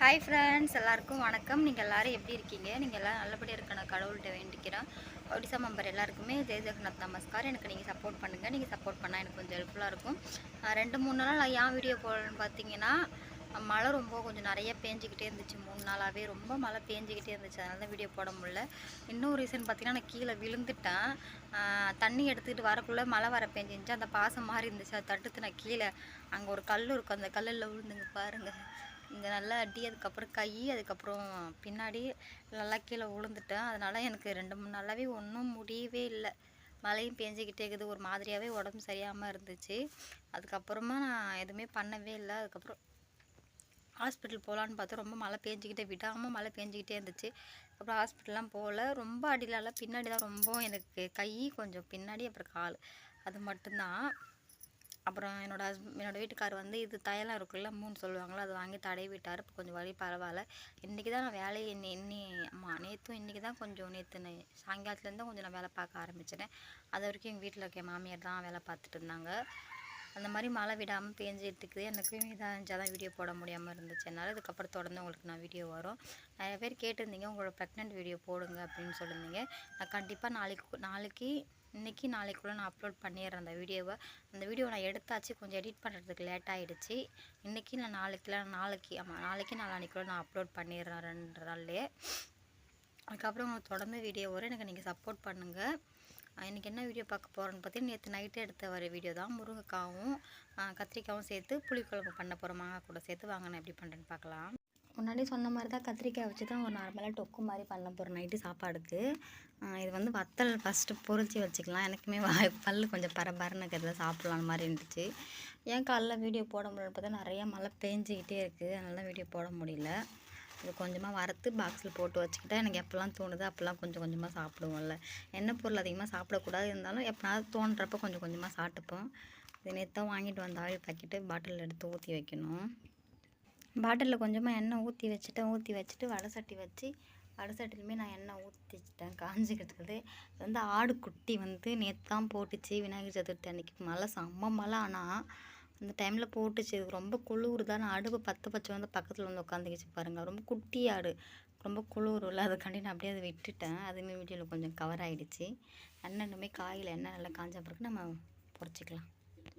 Hi friends எல்லாருக்கும் வணக்கம். நீங்கள் எல்லோரும் எப்படி இருக்கீங்க? நீங்கள் எல்லாம் நல்லபடியாக இருக்கணும். கடவுள்கிட்ட வேண்டிக்கிறேன் ஒடிசா மெம்பர் எல்லாருக்குமே ஜெய் ஜெகநாத் நமஸ்கார். எனக்கு நீங்கள் சப்போர்ட் பண்ணுங்கள் நீங்கள் சப்போர்ட் பண்ணால் எனக்கு கொஞ்சம் ஹெல்ப்ஃபுல்லாக இருக்கும். ரெண்டு மூணு நாள் நான் ஏன் வீடியோ போடணும்னு பார்த்தீங்கன்னா மழை ரொம்ப கொஞ்சம் நிறைய பேஞ்சிக்கிட்டே இருந்துச்சு. மூணு நாளாகவே ரொம்ப மழை பேஞ்சிக்கிட்டே இருந்துச்சு. அதனால தான் வீடியோ போட முடியல. இன்னும் ரீசன் பார்த்திங்கன்னா நான் கீழே விழுந்துட்டேன். தண்ணி எடுத்துக்கிட்டு வரக்குள்ளே மழை வர பேஞ்சிருந்துச்சு அந்த பாசம் மாதிரி இருந்துச்சு. அதை தடுத்து நான் கீழே அங்கே ஒரு கல் இருக்கும். அந்த கல்லில் விழுந்துங்க பாருங்கள் இங்கே நல்லா அடி அதுக்கப்புறம் கை அதுக்கப்புறம் பின்னாடி நல்லா கீழே விழுந்துட்டேன் அதனால் எனக்கு ரெண்டு மூணு நாளாகவே ஒன்றும் முடியவே இல்லை. மழையும் பேஞ்சிக்கிட்டே இருக்குது. ஒரு மாதிரியாகவே உடம்பு சரியாமல் இருந்துச்சு. அதுக்கப்புறமா நான் எதுவுமே பண்ணவே இல்லை. அதுக்கப்புறம் ஹாஸ்பிட்டல் போகலான்னு பார்த்தா ரொம்ப மழை பேஞ்சிக்கிட்டே விடாமல் மழை பேஞ்சிக்கிட்டே இருந்துச்சு. அப்புறம் ஹாஸ்பிட்டல்லாம் போகல. ரொம்ப அடியிலலாம் பின்னாடி தான் ரொம்ப எனக்கு கை கொஞ்சம் பின்னாடி அப்புறம் கால். அது மட்டும்தான். அப்புறம் என்னோட ஹஸ்பண்ட் என்னோடய வீட்டுக்கார் வந்து இது தைலம் இருக்குல்ல மூணு சொல்லுவாங்களோ அதை வாங்கி தடவி விட்டார். இப்போ கொஞ்சம் வழி பரவாயில்ல. இன்றைக்கி தான் நான் வேலையை இன்னி இன்னி ஆமாம் நேற்றும் இன்றைக்கி தான் கொஞ்சம் நேற்று சாயங்காலத்துலேருந்து கொஞ்சம் நான் வேலை பார்க்க ஆரம்பிச்சிட்டேன் அது வரைக்கும் எங்கள் வீட்டில் இருக்க மாமியார் தான் வேலை பார்த்துட்டு இருந்தாங்க. அந்த மாதிரி மழை விடாமல் பேஞ்சிட்டுக்குது எனக்கு இதாக இருந்துச்சால் தான் வீடியோ போட முடியாமல் இருந்துச்சு. என்னால் இதுக்கப்புறம் தொடர்ந்து உங்களுக்கு நான் வீடியோ வரும். நிறைய பேர் கேட்டிருந்தீங்க உங்களோட ப்ரெக்னென்ட் வீடியோ போடுங்க அப்படின்னு சொல்லியிருந்தீங்க நான் கண்டிப்பாக நாளைக்கு நாளைக்கு இன்றைக்கி நாளைக்குள்ளே நான் அப்லோட் பண்ணிடுறேன் அந்த வீடியோவை. அந்த வீடியோவை நான் எடுத்தாச்சு கொஞ்சம் எடிட் பண்ணுறதுக்கு லேட் ஆகிடுச்சு இன்றைக்கி நான் நாளைக்குலாம் நாளைக்கு ஆமாம் நாளைக்கு நாளானிக்குள்ளே நான் அப்லோட் பண்ணிடுறேன் ரெண்டு நாள்லேயே அதுக்கப்புறம் உங்களுக்கு தொடர்ந்து வீடியோ வரும். எனக்கு நீங்கள் சப்போர்ட் பண்ணுங்கள் இன்றைக்கி என்ன வீடியோ பார்க்க போகிறேன்னு பார்த்தீங்கன்னா நேற்று நைட்டே எடுத்த வர வீடியோ தான். முருங்கைக்காவும் கத்திரிக்காயும் கத்திரிக்காவும் சேர்த்து புளிக்குழம்பு பண்ண போகிறோம் மாங்காய் கூட சேர்த்து வாங்கினேன். எப்படி பண்ணுறேன்னு பார்க்கலாம். முன்னாடி சொன்ன மாதிரி தான் கத்திரிக்காய் வச்சு தான் ஒரு நார்மலாக டொக்கு மாதிரி பண்ண போகிறோம் நைட்டு சாப்பாடுக்கு. இது வந்து வத்தல் ஃபஸ்ட்டு பொறிச்சு வச்சுக்கலாம். எனக்குமே வாய் பல் கொஞ்சம் பரபரன்னு இருக்கிறத சாப்பிட்லாம் மாதிரி இருந்துச்சு. ஏன் காலைல வீடியோ போட முடியல பார்த்தா நிறையா மழை பேஞ்சிக்கிட்டே இருக்குது அதனால வீடியோ போட முடியல. இது கொஞ்சமாக வறுத்து பாக்ஸில் போட்டு வச்சுக்கிட்டா எனக்கு எப்போல்லாம் தோணுது அப்போல்லாம் கொஞ்சம் கொஞ்சமாக சாப்பிடுவோம்ல. என்ன பொருள் அதிகமாக சாப்பிடக்கூடாது இருந்தாலும் எப்போனாவது தோன்றப்ப கொஞ்சம் கொஞ்சமாக சாப்பிட்டுப்போம். இது நேற்று வாங்கிட்டு வந்த ஆயில் பாக்கெட்டு பாட்டிலில் எடுத்து ஊற்றி வைக்கணும். பாட்டிலில் கொஞ்சமாக எண்ணெய் ஊற்றி வச்சுட்டேன். ஊற்றி வச்சுட்டு வடை சட்டி வச்சு வடை சட்டிலுமே நான் எண்ணெய் ஊற்றி வச்சுட்டேன் காஞ்சிக்கிட்டு வந்து ஆடு குட்டி வந்து நேற்று தான் போட்டுச்சு. விநாயகர் சதுர்த்தி அன்னைக்கு. மழை செம்ம மழை. ஆனால் அந்த டைமில் போட்டுச்சு. இது ரொம்ப குளிர் தான் நான் அடுப்பு பத்து பச்சை வந்து பக்கத்தில் வந்து உட்காந்துக்கிச்சு பாருங்கள் ரொம்ப குட்டி ஆடு. ரொம்ப குளிர்ல அதுக்காண்டி நான் அப்படியே அதை விட்டுட்டேன். அதுவுமே வீடியோவில் கொஞ்சம் கவர் ஆகிடுச்சு எண்ணெய் காயில் எண்ணெய் நல்லா காஞ்ச பிறகு நம்ம பொறிச்சிக்கலாம்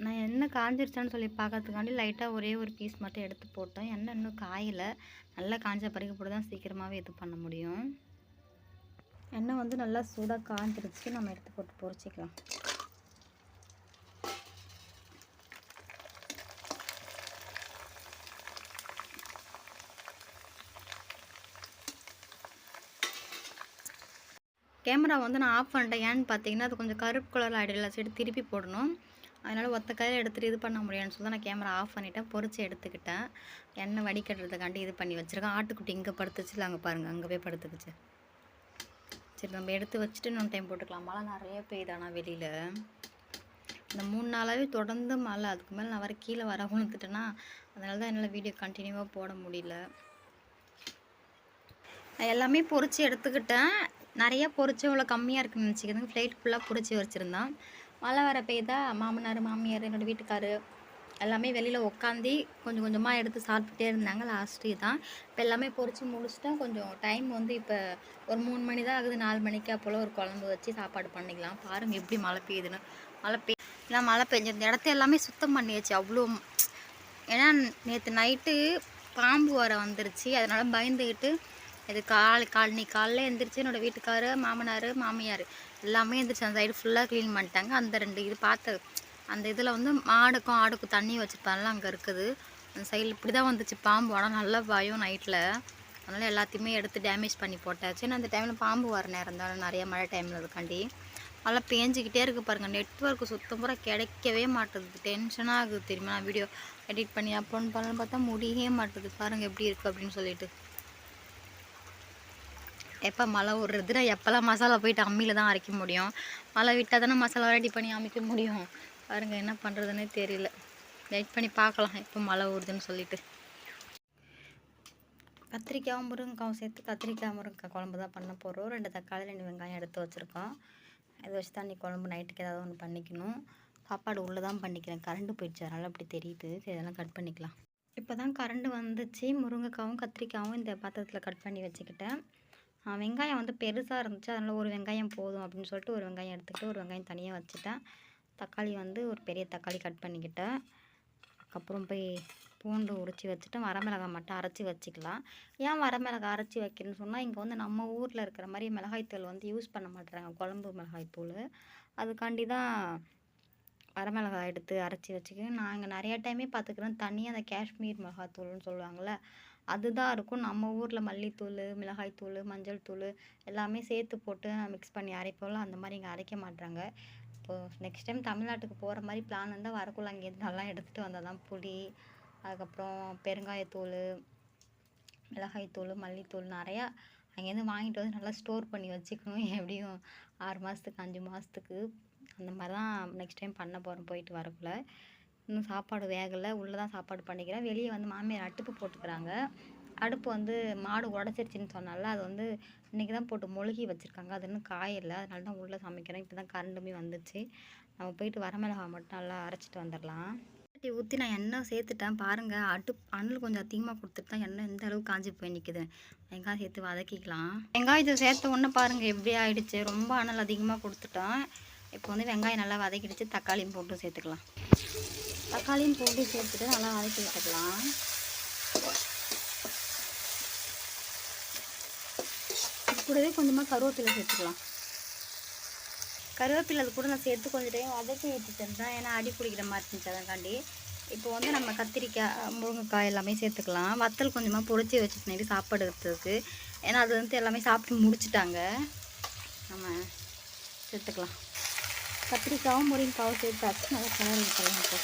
நான் எண்ணெய் காஞ்சிருச்சான்னு சொல்லி பார்க்கறதுக்காண்டி லைட்டாக ஒரே ஒரு பீஸ் மட்டும் எடுத்து போட்டேன். எண்ணெய் இன்னும் காயலை. நல்லா காஞ்ச பிறகு போட்டு தான் சீக்கிரமாகவே இது பண்ண முடியும். எண்ணெய் வந்து நல்லா சூடாக காஞ்சிருச்சு. நம்ம எடுத்து போட்டு பொரிச்சிக்கலாம் கேமரா வந்து நான் ஆஃப் பண்ணிட்டேன். ஏன்னு பார்த்தீங்கன்னா அது கொஞ்சம் கருப்பு கலர் ஆகிடல சைடு திருப்பி போடணும். அதனால் ஒத்த கையில் எடுத்துகிட்டு இது பண்ண முடியாதுன்னு சொல்லி நான் கேமரா ஆஃப் பண்ணிவிட்டேன் பொறிச்சு எடுத்துக்கிட்டேன். எண்ணெய் வடிகட்டுறதுக்காண்டி இது பண்ணி வச்சுருக்கேன். ஆட்டுக்குட்டி இங்கே படுத்துச்சு இல்லை அங்கே பாருங்கள் அங்கே போய் படுத்துக்குச்சு. சரி நம்ம எடுத்து வச்சுட்டு இன்னொன்று டைம் போட்டுக்கலாம். மழை நிறைய பெய்யுது வெளியில். இந்த மூணு நாளாகவே தொடர்ந்து மழை. அதுக்கு மேலே நான் வர கீழே வர விழுந்துட்டேன்னா அதனால தான் என்னால் வீடியோ கண்டினியூவாக போட முடியல. நான் எல்லாமே பொரிச்சு எடுத்துக்கிட்டேன். நிறைய பொறிச்சு இவ்வளோ கம்மியாக இருக்குன்னு நினச்சிக்கிறேன் ஃப்ளைட் ஃபுல்லாக பொரிச்சு வச்சுருந்தேன். மழை வர பெய்தா மாமனார் மாமியார் என்னோட வீட்டுக்காரு எல்லாமே வெளியில் உட்காந்து கொஞ்சம் கொஞ்சமாக எடுத்து சாப்பிட்டுட்டே இருந்தாங்க லாஸ்ட்டு தான். இப்போ எல்லாமே பொறிச்சு முடிச்சுட்டா கொஞ்சம் டைம் வந்து இப்போ ஒரு மூணு மணி தான் ஆகுது நாலு மணிக்கு அப்போல ஒரு குழம்பு வச்சு சாப்பாடு பண்ணிக்கலாம். பாருங்கள் எப்படி மழை பெய்யுதுன்னு. மழை பெய் இல்லை மழை பெஞ்சு இந்த இடத்த எல்லாமே சுத்தம் பண்ணியாச்சு. அவ்வளோ ஏன்னா நேற்று நைட்டு பாம்பு வர வந்துருச்சு. அதனால் பயந்துக்கிட்டு இது கால் கால் இன்னைக்கு காலைல எழுந்திரிச்சு என்னோடய வீட்டுக்காரு மாமனார் மாமியார் எல்லாமே எழுந்திரிச்சு அந்த சைடு ஃபுல்லாக க்ளீன் பண்ணிட்டாங்க. அந்த ரெண்டு இது பார்த்து அந்த இதில் வந்து மாடுக்கும் ஆடுக்கும் தண்ணி வச்சுருப்பாங்கலாம் அங்கே இருக்குது. அந்த சைடில் இப்படி தான் வந்துச்சு பாம்பு. ஆனால் நல்லா பயம் நைட்டில் அதனால் எல்லாத்தையுமே எடுத்து டேமேஜ் பண்ணி போட்டாச்சு. ஏன்னா அந்த டைமில் பாம்பு வர நேரம் தான் நிறைய மழை டைமில் அதுக்காண்டி நல்லா பேஞ்சிக்கிட்டே இருக்குது பாருங்கள் நெட்ஒர்க்கு சுத்தம் பூரா கிடைக்கவே மாட்டுது. டென்ஷனாக ஆகுது தெரியுமா? நான் வீடியோ எடிட் பண்ணி அப்லோட் பண்ணலாம் பார்த்தா முடியவே மாட்டுது. பாருங்கள் எப்படி இருக்குது அப்படின்னு சொல்லிட்டு. எப்போ மழை விடுறதுன்னா எப்போல்லாம் மசாலா போயிட்டு அம்மியில் தான் அரைக்க முடியும்? மழை விட்டால் தானே மசாலா ரெடி பண்ணி அமைக்க முடியும். பாருங்கள் என்ன பண்ணுறதுன்னே தெரியல. வெயிட் பண்ணி பார்க்கலாம் எப்போ மழை ஊறுதுன்னு சொல்லிட்டு. கத்திரிக்காய் முருங்கைக்காவும் சேர்த்து கத்திரிக்காய் முருங்கைக்காய் குழம்பு தான் பண்ண போகிறோம் ரெண்டு தக்காளி ரெண்டு வெங்காயம் எடுத்து வச்சுருக்கோம். இதை வச்சு தான் நீ குழம்பு நைட்டுக்கு ஏதாவது ஒன்று பண்ணிக்கணும். சாப்பாடு உள்ளே தான் பண்ணிக்கிறேன். கரண்ட்டு போயிடுச்சு அதனால் அப்படி தெரியுது. சரி இதெல்லாம் கட் பண்ணிக்கலாம். இப்போ தான் கரண்டு வந்துச்சு. முருங்கைக்காவும் கத்திரிக்காவும் இந்த பாத்திரத்தில் கட் பண்ணி வச்சுக்கிட்டேன். வெங்காயம் வந்து பெருசாக இருந்துச்சு. அதனால் ஒரு வெங்காயம் போதும் அப்படின்னு சொல்லிட்டு ஒரு வெங்காயம் எடுத்துக்கிட்டு ஒரு வெங்காயம் தனியாக வச்சுட்டேன். தக்காளி வந்து ஒரு பெரிய தக்காளி கட் பண்ணிக்கிட்டேன். அதுக்கப்புறம் போய் பூண்டு உரித்து வச்சுட்டு வரமிளகாய் மட்டும் அரைச்சி வச்சுக்கலாம். ஏன் வரமிளகாய் அரைச்சி வைக்கிறேன்னு சொன்னால் இங்கே வந்து நம்ம ஊரில் இருக்கிற மாதிரி மிளகாய்த்தூள் வந்து யூஸ் பண்ண மாட்டேறாங்க. குழம்பு மிளகாய்த்தூள் அதுக்காண்டி தான் வரமிளகாய் எடுத்து அரைச்சி வச்சுக்கேன். நான் இங்கே நிறையா டைமே பார்த்துக்கிறேன். தனியாக அந்த காஷ்மீர் மிளகாத்தூள்னு சொல்லுவாங்கள்ல அதுதான் இருக்கும். நம்ம ஊரில் மல்லித்தூள் மிளகாய்த்தூள் மஞ்சள் தூள் எல்லாமே சேர்த்து போட்டு மிக்ஸ் பண்ணி அரைப்போம்ல அந்த மாதிரி இங்கே அரைக்க மாட்றாங்க. இப்போது நெக்ஸ்ட் டைம் தமிழ்நாட்டுக்கு போகிற மாதிரி பிளான் இருந்தால் வரக்குள்ள அங்கேருந்து நல்லா எடுத்துகிட்டு வந்தால் தான் புளி அதுக்கப்புறம் பெருங்காயத்தூள் மிளகாய்த்தூள் மல்லித்தூள் நிறையா அங்கேருந்து வாங்கிட்டு வந்து நல்லா ஸ்டோர் பண்ணி வச்சுக்கணும். எப்படியும் ஆறு மாதத்துக்கு அஞ்சு மாதத்துக்கு அந்த மாதிரி தான் நெக்ஸ்ட் டைம் பண்ண போகிறோம் போயிட்டு வரக்குள்ள. இன்னும் சாப்பாடு வேகலை உள்ளே தான் சாப்பாடு பண்ணிக்கிறேன் வெளியே வந்து மாமியார் அடுப்பு போட்டுக்கிறாங்க. அடுப்பு வந்து மாடு உடச்சிருச்சின்னு சொன்னால அது வந்து இன்றைக்கி தான் போட்டு மொழுகி வச்சுருக்காங்க. அது இன்னும் காயில்லை அதனால தான் உள்ளே சமைக்கிறேன். இப்போ தான் கரண்டுமே வந்துச்சு. நம்ம போயிட்டு வரமிளகாய் மட்டும் நல்லா அரைச்சிட்டு வந்துடலாம் சட்டி ஊற்றி நான் எண்ணெய் சேர்த்துட்டேன். பாருங்கள் அடுப்பு அனல் கொஞ்சம் அதிகமாக கொடுத்துட்டு தான் எண்ணெய் எந்த அளவுக்கு காஞ்சி போய் நிற்குது வெங்காயம் சேர்த்து வதக்கிக்கலாம். வெங்காயத்தை சேர்த்த உடனே பாருங்கள் எப்படி ஆயிடுச்சு. ரொம்ப அனல் அதிகமாக கொடுத்துட்டோம் இப்போ வந்து வெங்காயம் நல்லா வதக்கிடுச்சு. தக்காளியும் போட்டு சேர்த்துக்கலாம். தக்காளியும் போட்டு சேர்த்துட்டு நல்லா வதக்கி விட்டுக்கலாம். கூடவே கொஞ்சமாக கருவேப்பிலை சேர்த்துக்கலாம். கருவேப்பிலை அது கூட நான் சேர்த்து கொஞ்சம் டைம் வதக்கி விட்டுட்டேன் தான். ஏன்னா அடி பிடிக்கிற மாதிரி இருந்துச்சு அதற்காண்டி. இப்போ வந்து நம்ம கத்திரிக்காய் முருங்கைக்காய் எல்லாமே சேர்த்துக்கலாம். வத்தல் கொஞ்சமாக பொரிச்சு வச்சுட்டு சாப்பாடு எடுத்ததுக்கு. ஏன்னா அது வந்து எல்லாமே சாப்பிட்டு முடிச்சிட்டாங்க. நம்ம சேர்த்துக்கலாம். கத்திரிக்காவும் முருங்கைக்காவும் சேர்த்தாச்சு. நல்லா கலர் விட்டுலாம் இப்போ.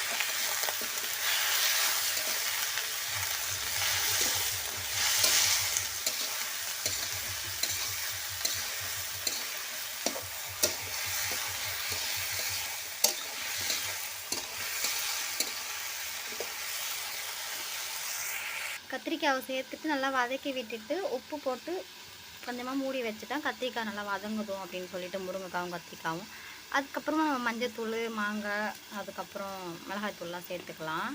கத்திரிக்காயை சேர்த்துட்டு நல்லா வதக்கி விட்டுட்டு உப்பு போட்டு கொஞ்சமாக மூடி வச்சுட்டேன் கத்திரிக்காய் நல்லா வதங்குதும் அப்படின்னு சொல்லிட்டு முருங்கைக்காவும் கத்திரிக்காவும். அதுக்கப்புறமா நம்ம மஞ்சத்தூள் மாங்காய் அதுக்கப்புறம் மிளகாய்த்தூள்லாம் சேர்த்துக்கலாம்.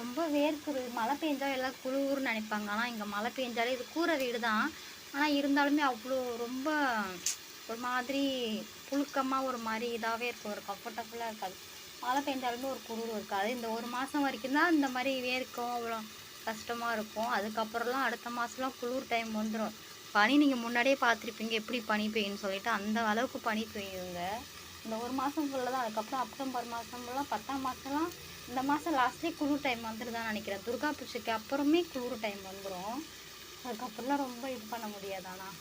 ரொம்ப வேர்க்குது மழை பெஞ்சால் எல்லாம் குழுவுன்னு நினைப்பாங்க. ஆனால் இங்கே மழை பெஞ்சாலே இது கூரை வீடு தான் ஆனால் இருந்தாலுமே அவ்வளோ ரொம்ப ஒரு மாதிரி புழுக்கமாக ஒரு மாதிரி இதாகவே இருக்கும். ஒரு கம்ஃபர்டபுளாக இருக்காது. மழை பெஞ்சாலுமே ஒரு குளிர் இருக்காது. இந்த ஒரு மாதம் வரைக்கும் தான் இந்த மாதிரி வேர்க்கும். அவ்வளோ கஷ்டமாக இருக்கும். அதுக்கப்புறம்லாம் அடுத்த மாதம்லாம் குளிர் டைம் வந்துடும் பனி நீங்கள் முன்னாடியே பார்த்துருப்பீங்க. எப்படி பனி பெய்யும்னு சொல்லிட்டு அந்த அளவுக்கு பனி பெய்யுங்க. இந்த ஒரு மாதம் ஃபுல்லாக தான். அதுக்கப்புறம் அக்டோபர் மாதம் ஃபுல்லாக பத்தாம் மாதம்லாம் இந்த மாதம் லாஸ்ட்லேயே குளிர் டைம் வந்துடுதான்னு நினைக்கிறேன். துர்கா பூஜைக்கு அப்புறமே குளிர் டைம் வந்துடும் அதுக்கப்புறம்லாம் ரொம்ப இது பண்ண முடியாது ஆனால்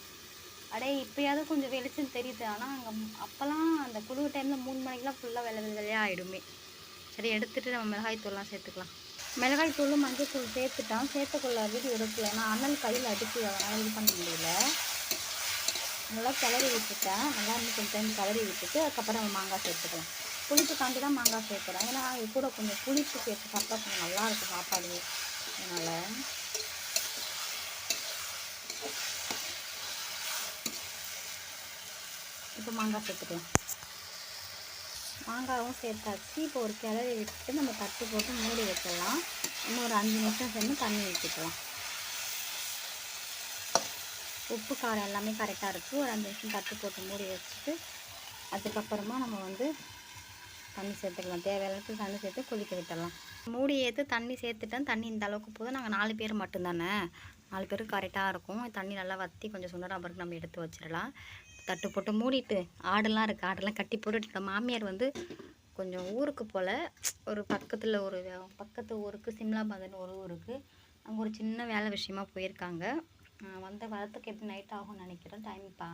அடே இப்போயாவது கொஞ்சம் வெளிச்சம் தெரியுது. ஆனால் அங்கே அப்போல்லாம் அந்த குளிர் டைமில் மூணு மணிக்கெலாம் ஃபுல்லாக வெள்ளை வெள்ளையாக ஆகிடுமே சரி எடுத்துகிட்டு நம்ம மிளகாய் தூள்லாம் சேர்த்துக்கலாம். மிளகாய் தூள் மஞ்சள் தூள் சேர்த்துட்டான் சேர்த்துக்குள்ள வீடியோ எடுக்கல ஏன்னா அண்ணல் கையில் அடிச்சு அதனால் இது பண்ண முடியல. நல்லா கிளறி விட்டுட்டேன். நல்லா இன்னும் கொஞ்சம் டைம் கிளறி விட்டுட்டு அதுக்கப்புறம் மாங்காய் சேர்த்துக்கலாம். புளிப்புக்காண்டி தான் மாங்காய் சேர்க்குறேன். ஏன்னா இது கூட கொஞ்சம் புளிப்பு சேர்த்து சாப்பிட்டா கொஞ்சம் நல்லாயிருக்கும் சாப்பாடு. அதனால் இப்போ மாங்காய் சேர்த்துக்கலாம். மாங்காவும் சேர்த்தாச்சு. இப்போ ஒரு கிளறி விட்டுட்டு நம்ம தட்டு போட்டு மூடி வச்சிடலாம். இன்னும் ஒரு அஞ்சு நிமிஷம் சேர்ந்து தண்ணி ஊற்றிக்கலாம் உப்பு காரம் எல்லாமே கரெக்டாக இருக்குது ஒரு அஞ்சு நிமிஷம் தட்டு போட்டு மூடி வச்சுட்டு அதுக்கப்புறமா நம்ம வந்து தண்ணி சேர்த்துக்கலாம். தேவையான தண்ணி சேர்த்து கொதிக்க விட்டுடலாம். மூடி ஏற்று தண்ணி சேர்த்துட்டேன். தண்ணி இந்த அளவுக்கு போதும். நாங்கள் நாலு பேர் மட்டும்தானே? நாலு பேருக்கு கரெக்டாக இருக்கும். தண்ணி நல்லா வற்றி கொஞ்சம் சுண்டரா பிறகு நம்ம எடுத்து வச்சிடலாம். தட்டு போட்டு மூடிட்டு ஆடெல்லாம் இருக்குது ஆடெல்லாம் கட்டி போட்டுட்டு மாமியார் வந்து கொஞ்சம் ஊருக்கு போல் ஒரு பக்கத்தில் ஒரு பக்கத்து ஊருக்கு சிம்லா சிம்லாபாதன் ஒரு ஊருக்கு அங்கே ஒரு சின்ன வேலை விஷயமா போயிருக்காங்க. வந்த வரத்துக்கு எப்படி நைட் ஆகும்னு நினைக்கிறேன். டைம் பா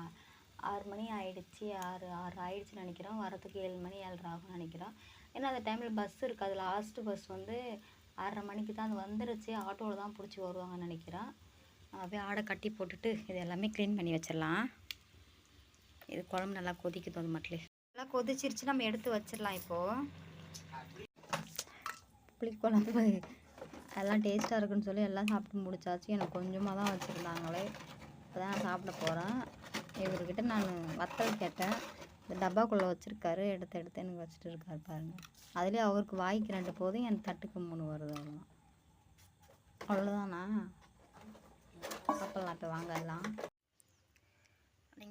ஆறு மணி ஆயிடுச்சு. ஆறு ஆறு ஆயிடுச்சுன்னு நினைக்கிறோம் வரத்துக்கு ஏழு மணி ஏழரை ஆகும்னு நினைக்கிறோம் ஏன்னா அந்த டைமில் பஸ் இருக்குது அது லாஸ்ட்டு பஸ் வந்து ஆறரை மணிக்கு தான் அது வந்துருச்சு. ஆட்டோவில் தான் பிடிச்சி வருவாங்கன்னு நினைக்கிறேன். அப்படியே ஆடை கட்டி போட்டுட்டு இது எல்லாமே க்ளீன் பண்ணி வச்சிடலாம். இது குழம்பு நல்லா கொதிக்குது அது மட்டும் நல்லா கொதிச்சிருச்சு நம்ம எடுத்து வச்சிடலாம் இப்போது புளிக்குழம்பு எல்லாம் டேஸ்ட்டாக இருக்குன்னு சொல்லி எல்லாம் சாப்பிட்டு முடிச்சாச்சு. எனக்கு கொஞ்சமாக தான் வச்சுருந்தாங்களே. இப்போ தான் சாப்பிட போகிறேன் இவர்கிட்ட நான் வத்தல் கேட்டேன். இந்த டப்பாக்குள்ளே வச்சுருக்காரு. எடுத்து எடுத்து எனக்கு வச்சுட்டு இருக்காரு பாருங்கள் அதுலேயே அவருக்கு வாய்க்கு ரெண்டு போதும் என் தட்டுக்கு மூணு வருது அவ்வளோதான் அவ்வளோதானா சாப்பிட்லாம் இப்போ வாங்க எல்லாம்.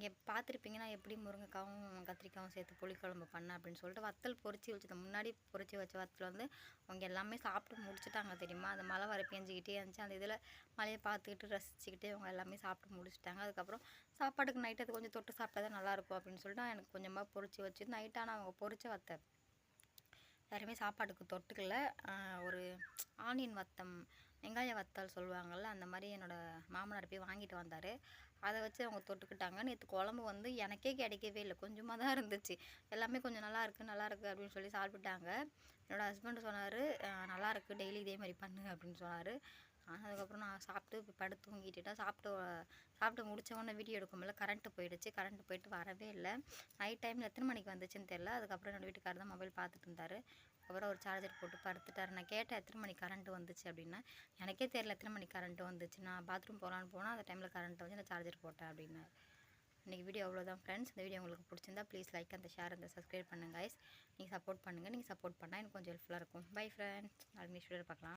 நீங்கள் பார்த்துருப்பீங்கன்னா எப்படி முருங்கைக்காவும் கத்திரிக்காவும் சேர்த்து புளிக்குழம்பு பண்ணேன் அப்படின்னு சொல்லிட்டு வத்தல் பொரிச்சு வச்சது முன்னாடி பொரிச்சு வச்ச வத்தல் வந்து அவங்க எல்லாமே சாப்பிட்டு முடிச்சிட்டாங்க தெரியுமா? அந்த மழை வர பேஞ்சிக்கிட்டே இருந்துச்சு. அந்த இதில் மழையை பார்த்துக்கிட்டு ரசிச்சுக்கிட்டே அவங்க எல்லாமே சாப்பிட்டு முடிச்சிட்டாங்க. அதுக்கப்புறம் சாப்பாட்டுக்கு நைட்டு அது கொஞ்சம் தொட்டு சாப்பிட்டா தான் நல்லாயிருக்கும் அப்படின்னு சொல்லிட்டு எனக்கு கொஞ்சமாக பொரிச்சு வச்சு நைட்டான அவங்க பொறிச்ச வத்தை யாருமே சாப்பாட்டுக்கு தொட்டுக்கல. ஒரு ஆனியன் வத்தம் வெங்காய வத்தல் சொல்லுவாங்கள்ல அந்த மாதிரி என்னோடய மாமனார் போய் வாங்கிட்டு வந்தார். அதை வச்சு அவங்க தொட்டுக்கிட்டாங்க. நேற்று குழம்பு வந்து எனக்கே கிடைக்கவே இல்லை. கொஞ்சமாக தான் இருந்துச்சு. எல்லாமே கொஞ்சம் நல்லா இருக்குது நல்லா இருக்குது அப்படின்னு சொல்லி சாப்பிட்டுட்டாங்க. என்னோடய ஹஸ்பண்ட் சொன்னார் நல்லா இருக்குது டெய்லி இதே மாதிரி பண்ணு அப்படின்னு சொன்னார். அதுக்கப்புறம் நான் சாப்பிட்டு இப்போ படுத்து தூங்கிட்டுட்டேன் சாப்பிட்டு சாப்பிட்டு முடிச்ச வீடியோ எடுக்கும்போது கரண்ட்டு போயிடுச்சு. கரண்ட்டு போயிட்டு வரவே இல்லை. நைட் டைமில் எத்தனை மணிக்கு வந்துச்சுன்னு தெரில அதுக்கப்புறம் என்னோட வீட்டுக்காரர் தான் மொபைல் பார்த்துட்டு இருந்தார். அப்புறம் ஒரு சார்ஜர் போட்டு படுத்துட்டார். நான் கேட்டேன் எத்தனை மணிக்கு கரண்ட் வந்துச்சு? அப்படின்னா எனக்கே தெரியல எத்தனை மணிக்கு கரண்ட் வந்துச்சு. நான் பாத்ரூம் போகலான்னு போனால் அந்த டைமில் கரண்ட் வந்து நான் சார்ஜர் போட்டேன் அப்படின்னாரு. இன்றைக்கி வீடியோ அவ்வளோதான் ஃப்ரெண்ட்ஸ் இந்த வீடியோ உங்களுக்கு பிடிச்சிருந்தா ப்ளீஸ் லைக் அந்த ஷேர் அந்த சப்ஸ்கிரைப் பண்ணுங்க கைஸ் நீங்கள் சப்போர்ட் பண்ணுங்கள் நீங்கள் சப்போர்ட் பண்ணால் எனக்கு கொஞ்சம் ஹெல்ப்ஃபுல்லாக இருக்கும். பை ஃப்ரெண்ட்ஸ் நாளைக்கு நெக்ஸ்ட் வீடியோ பார்க்கலாம்.